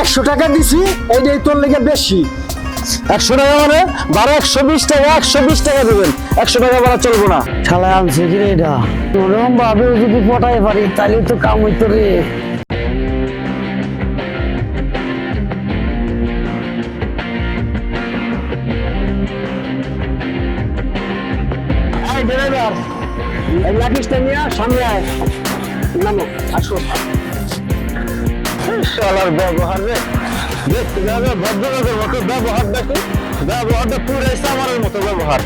একশো টাকা দিছি এইটাই তোর লেগে বেশি। একশো টাকা মানে বারো একশো বিশ টাকা একশো বিশ টাকা দেবেন। একশো টাকা বাড়া চলবো না। শালা আনছে কি রে এটা? ওরকম ভাবে যদি পটাই পারি তাহলে তো কাম হইতো রে। ড্রাইভার এই লাঠিসটা নিয়ে সামনে আয়। নামো আসো। শালার ব্যবহার রে। দেখতে যাবে, ভদ্রলোকের মতো ব্যবহার দেখো। ব্যবহারটা সামারের মতো ব্যবহার।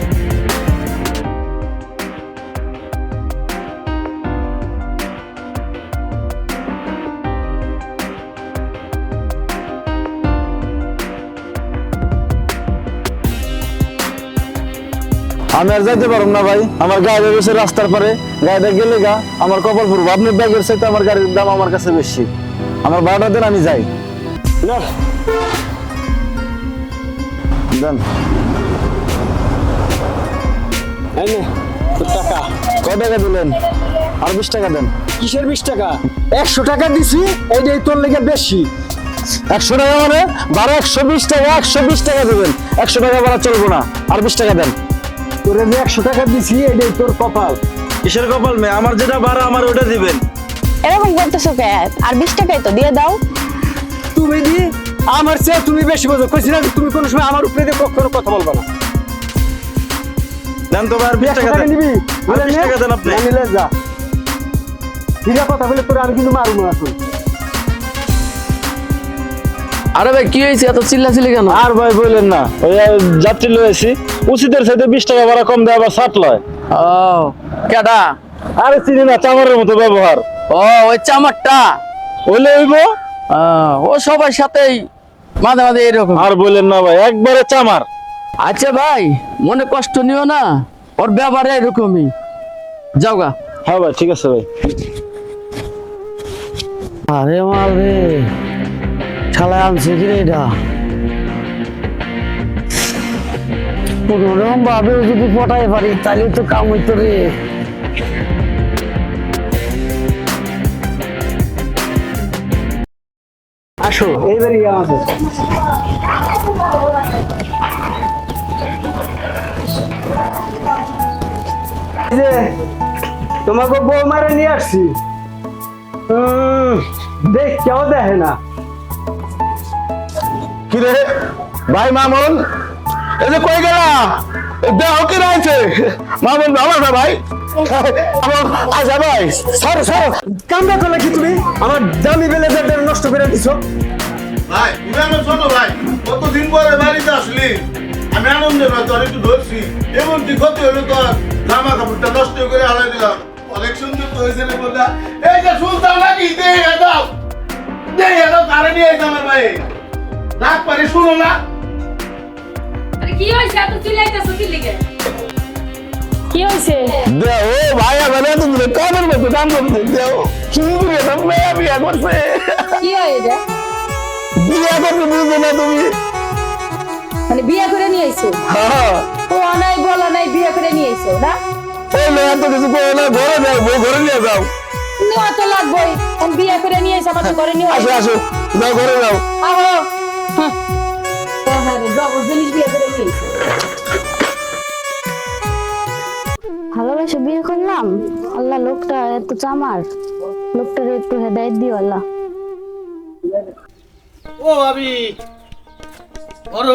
আমি আর যাইতে পারব না ভাই। আমার গাড়ি রয়েছে রাস্তার পারে। গাড়িটা গেলে গা, আমার কপাল পড়ব আপনার ব্যাগের চাইতে আমার গাড়ির দাম আমার কাছে বেশি। আমার ভাড়াটা দেন আমি যাই। না টাকা। দিলেন? আর বিশ টাকা দেন। কিসের বিশ টাকা? একশো টাকা দিছি এইটাই তোর লেগে বেশি। একশো টাকা মানে বারো একশো বিশ টাকা একশো বিশ টাকা দিবেন। একশো টাকা বাড়া চলবো না আর বিশ টাকা দেন। তোরে যে একশো টাকা দিছি এটাই তোর কপাল। কিসের কপাল মে? আমার যেটা বাড়া আমার ওটা দিবেন। এরকম করতেছো কে? আর বিশ টাকাই তো দিয়ে দাও। তুমি দি আমার চেয়ে তুমি বেশি বোঝো। কইছি না তুমি কোনো সময় আমার উপরে দিয়ে কখনো কথা বলবা না। দেন তো ভাই আর বিশ টাকা দেন। নিবি। বিশ টাকা দেন আপনি। নিলে যা। ঠিক কথা বলে তোর আমি কিন্তু মারবো এখন আরে ভাই কি হয়েছে? এত চিল্লাচিল্লি কেন? আর ভাই বললেন না ওই যাত্রী লয়েছি উচিতের সাথে বিশ টাকা ভাড়া কম দেয় আবার ষাট লয়। ও কেডা? আরে চিনি না চামারের মতো ব্যবহার। ও ওই চামারটা। ওইলে হইব? ও, ও সবার সাথেই মাঝে মাঝে এরকম। আর বললেন না ভাই একবারে চামার। আচ্ছা ভাই মনে কষ্ট নিও না ওর ব্যাপারে এরকমই। যাও গা। হ্যাঁ ভাই ঠিক আছে ভাই। আরে মাল রে শালা আনছে কি রে এটা? কোনোরকম ভাবে যদি পটাই পারি তাহলে তো কাম হইতো রে। আমাদের। যে তোমাকে বউ মারে নিয়ে আসছি। দেখ কেউ দেখে না। কি রে? ভাই মামুন? এই যে কই গেলা? দেহ কি রয়েছে? মামুন না ভাই? আচ্ছা ভাই সর সর কামড়া করলে কি তুমি আমার দামি বেলেজারটা নষ্ট করে দিছো ভাই তুমি আমার শোনো ভাই কতদিন পরে বাড়িতে আসলি আমি আনন্দে নয় তোর একটু ধরছি এমনকি ক্ষতি হলো তোর জামা কাপড়টা নষ্ট করে হালাই দিলাম অনেক সুন্দর তো হয়েছে? রে বললা না কি এত চিল্লাইতেছো কি লিগে কি হয়েছে? দেহ ভাই আমার এত দূরে কানের মতো দাম করতে দেহ সুন্দর একটা মেয়ে বিয়ে করছে কি হয় এটা? বিয়ে করতে বুঝবে না তুমি? মানে বিয়ে করে নিয়ে আইছো? হ্যাঁ। ও নাই বলা নাই বিয়ে করে নিয়ে আইছো না? এই মেয়ে এত কিছু করে না ঘরে যাও বউ ঘরে নিয়ে যাও। নেওয়া তো লাগবেই। এখন বিয়ে করে নিয়ে আইছো আমাদের ঘরে নিয়ে আসো আসো যাও ঘরে যাও। আহো। হ্যাঁ। হ্যাঁ জবর জিনিস বিয়ে করে নিয়ে ভালোবেসে বিয়ে করলাম? আল্লাহ, লোকটা এত চামার। লোকটার একটু হেদায়ত দিও আল্লাহ। ও ভাবি।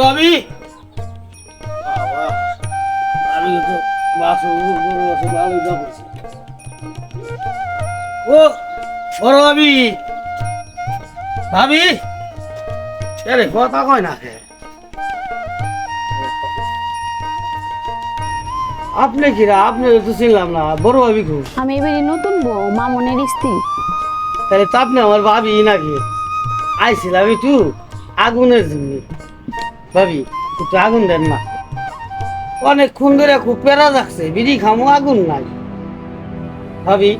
ভাবি। ও বড় ভাবি। ভাবি? আরে কথা কয় না কে আপনি কিরা আপনি তো চিনলাম না। বড় ভাবি খুব আমি এবারে নতুন বউ মামনের স্ত্রী। তাহলে তো আপনি আমার ভাবি নাকি? আইছিলাম একটু আগুনের জন্য। ভাবি একটু আগুন দেন না। অনেকক্ষণ ধরে খুব পেরা যাচ্ছে বিড়ি খামো আগুন নাই। ভাবি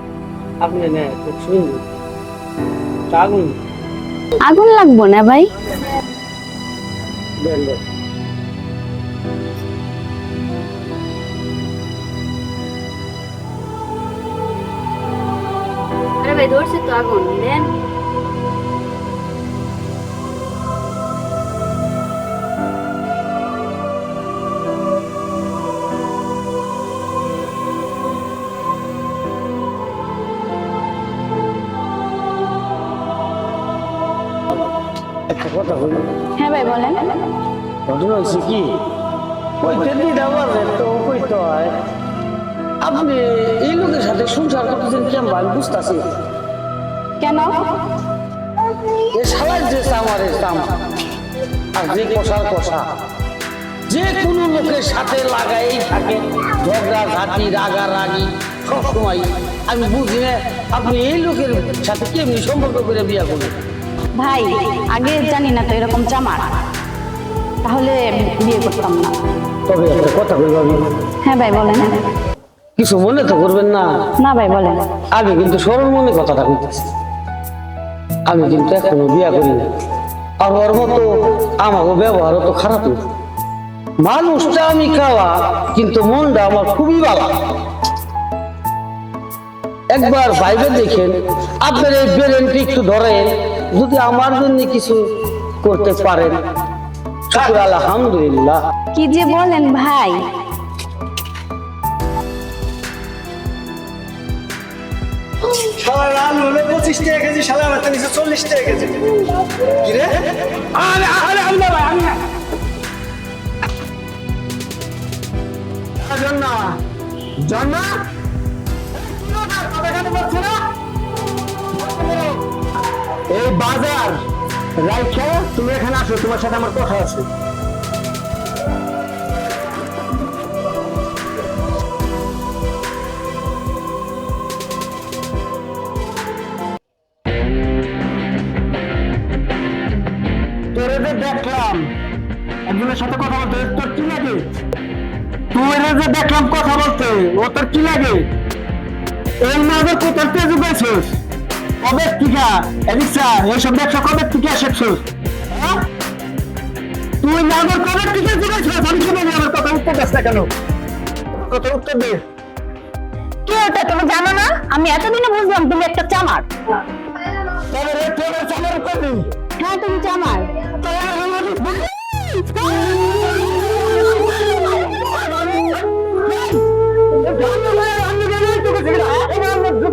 আপনি নে খুব সুন্দর। আগুন আগুন লাগবো না ভাই? দেন। ভাই ধরছে তো আগুন দেন হ্যাঁ ভাই বলেন। ঘটনা হয়েছে কি? ওই তেলি তো ওই তো আপনি এই লোকের সাথে সংসার করতেছেন কেমন? বুঝতেছি। কেন? এ শালার যে চামারে চামা আর যে কষার কষা। যে কোনো লোকের সাথে লাগাই থাকে। ঝগড়া ঝাঁটি রাগা রাগি সবসময়। আমি বুঝি না আপনি এই লোকের সাথে কেমনি সম্পর্ক করে বিয়ে করবেন? ভাই আগে জানি না তো এরকম চামার। তাহলে বিয়ে করতাম না। তবে একটা কথা বলব আমি। হ্যাঁ ভাই বলেন। কিছু মনে তো করবেন না। না ভাই বলেন। আগে কিন্তু সরল মনে কথাটা বলতেছি। আমি কিন্তু এখনও বিয়া করি না আর ওর মতো আমাকে ব্যবহারও তো খারাপ না। মানুষটা আমি খাওয়া, কিন্তু মনটা আমার খুবই ভালো। একবার বাইরে দেখেন, আপনার এই ব্রেনটি একটু ধরেন, যদি আমার জন্য কিছু করতে পারেন। আলহামদুলিল্লাহ। কি যে বলেন ভাই। শালার আলু হলো পঁচিশ টাকা কেজি শালা আমার নিচে চল্লিশ টাকা কেজি। কি আরে আরে আমি না ভাই আমি না। জন্না। জন্না? এই বাজার রাইখা তুমি এখানে আসো তোমার সাথে আমার কথা আছে। যে দেখলাম কথা বলতে ও তোর কি লাগে? এই মাঝে কোথার তেজু পেয়েছিস কবে টিকা? এদিকসা এইসব ব্যবসা কবে টিকা শিখছিস? হ্যাঁ? তুই নাগর কবে টিকা আমি শুনে আমার কথা উত্তর দিস না কেন? কথা উত্তর দে। কি ওটা? তুমি জানো না? আমি এতদিনে বুঝলাম তুমি একটা চামার। তবে রে তোর করবি? হ্যাঁ তুমি চামার।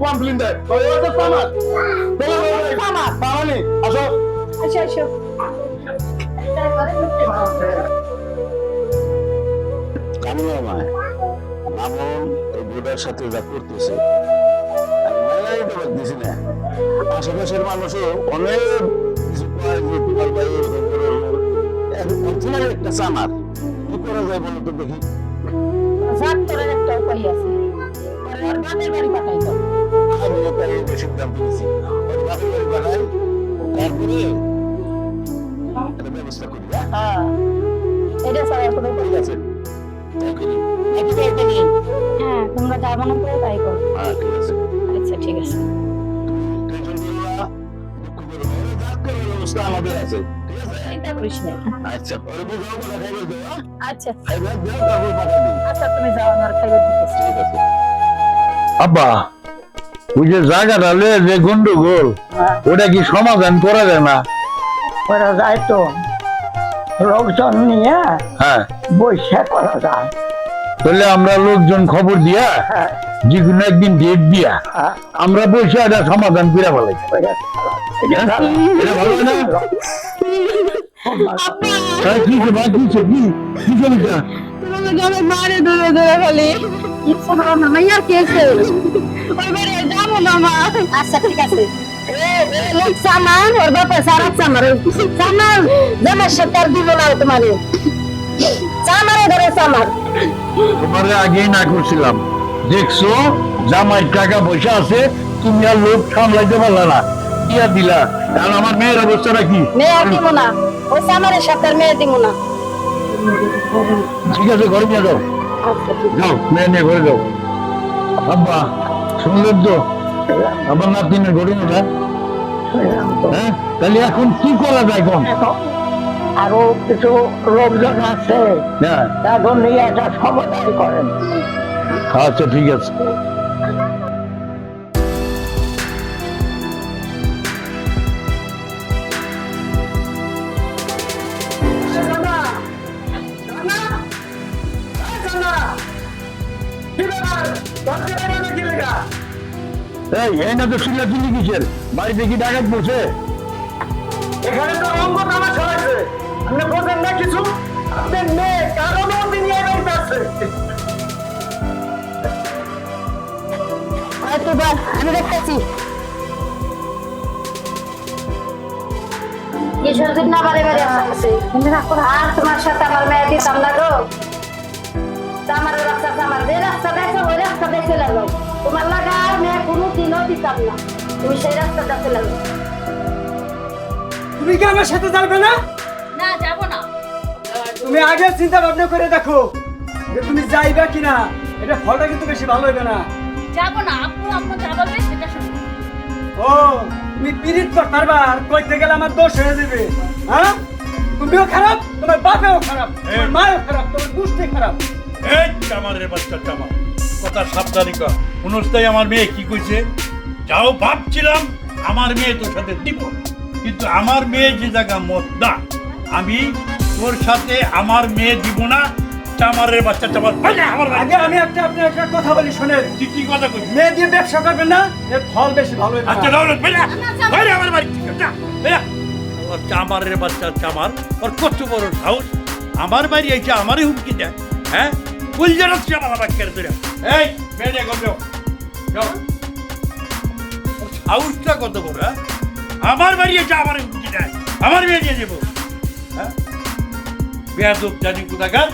কমপ্লেন দেয় ওই আশেপাশের মানুষও অনেক কিছু। একটা চামার কি করা যায় বলো দেখি একটা উপায় আছে এটা কোনো ঠিক আছে হ্যাঁ আচ্ছা ঠিক আছে আচ্ছা? আচ্ছা আচ্ছা তুমি যাও, আমার দিতেছি ঠিক আছে আব্বা ওই যে জায়গাটা লয়ে যে গন্ডগোল ওটা কি সমাধান করা যায় না? করা যায় তো। লোকজন নিয়ে হ্যাঁ। বৈশা করা যায়। তাহলে আমরা লোকজন খবর দিয়া হ্যাঁ, যে কোনো একদিন ডেট দিয়া হ্যাঁ, আমরা বসে এটা সমাধান করে ফেলাই। এটা ভালো। না? মারে ধরে ধরে খালি। মাইয়া কেছে ওই বাড়ি যাব না মা। আচ্ছা ঠিক আছে। লোক সামান ওর বাপে সারা সামার জামার সাথে আর দিব না তোমারে। সামারে ধরে সামার তোমার আগেই না করছিলাম দেখছ জামাই টাকা পয়সা আছে তুমি আর লোক সামলাইতে পারলা না। দিয়া দিলা। আর আমার মেয়ের অবস্থাটা কি? মেয়ে আর দিব না। ওই সামারের সাথে আর মেয়ে দিব না। ঠিক আছে ঘরে নিয়ে যাও। যাও মেয়ে নিয়ে ঘরে যাও। আব্বা শুনলেন তো? আমার নাতিনের ঘটনাটা হ্যাঁ? তাহলে এখন কি করা যায় কোন আরও কিছু লোকজন আছে। হ্যাঁ। এখন নিয়ে একটা সমাধান করেন। আচ্ছা ঠিক আছে। এই এই না তো শুনলে তুমি কিসের? বাড়িতে কি ডাকাত বসে? এখানে তো অঙ্গ তামা ছড়াইছে। আপনি বোঝেন না কিছু? আপনার মেয়ে কারণে তিনি এই বাড়িতে আছে হয়তো বা আমি দেখতেছি। কিশোরদের না বারে বারে আসছে আর তোমার সাথে আমার মেয়ে দিতাম না গো। তা আমার রাস্তা আমার যে রাস্তা দেখো ওই রাস্তা দেখে লাগো তোমার লাগা আর মেয়ে কোনো দিনও দিতাম না। তুমি সেই রাস্তাটা চলে লাগো তুমি কি আমার সাথে যাবে না? না যাব না। তুমি আগে চিন্তা ভাবনা করে দেখো যে তুমি যাইবা কিনা। এটা ফলটা কিন্তু বেশি ভালো হবে না। যাব না আপু আম্মু যা বলবে সেটা ও তুমি পিরিত করতে পারবা আর কইতে গেলে আমার দোষ হয়ে যাবে। হ্যাঁ? তুমিও খারাপ তোমার বাপেও খারাপ তোমার মাও খারাপ তোমার গোষ্ঠী খারাপ। এই চামারের বাচ্চা চামার কথা সাবধানী অনুস্থায় আমার মেয়ে কি কইছে? যাও ভাবছিলাম আমার মেয়ে তোর সাথে দিব কিন্তু আমার মেয়ে যে জায়গা মত না আমি তোর সাথে আমার মেয়ে দিব না চামারের বাচ্চা চামার আমার আগে আমি একটা আপনার একটা কথা বলি শোনেন। তুই কি কথা কইছিস মেয়ে দিয়ে ব্যবসা করবেন না এর ফল বেশি ভালো হবে আচ্ছা না। দাও বাইরে বাইরে আমার বাড়ি যা ওর চামারের বাচ্চা চামার ওর কত বড় সাহস। আমার বাড়ি এসে আমারই হুমকি দেয় হ্যাঁ? কুলজারা চামার বাক্যের ধরে এই বেড়ে সাহসটা কত বড় আমার বাড়ি এটা আমার হুমকি দেয় আমার মেয়ে দিয়ে দেবো হ্যাঁ? বেয়াদব জানি কোথাকার।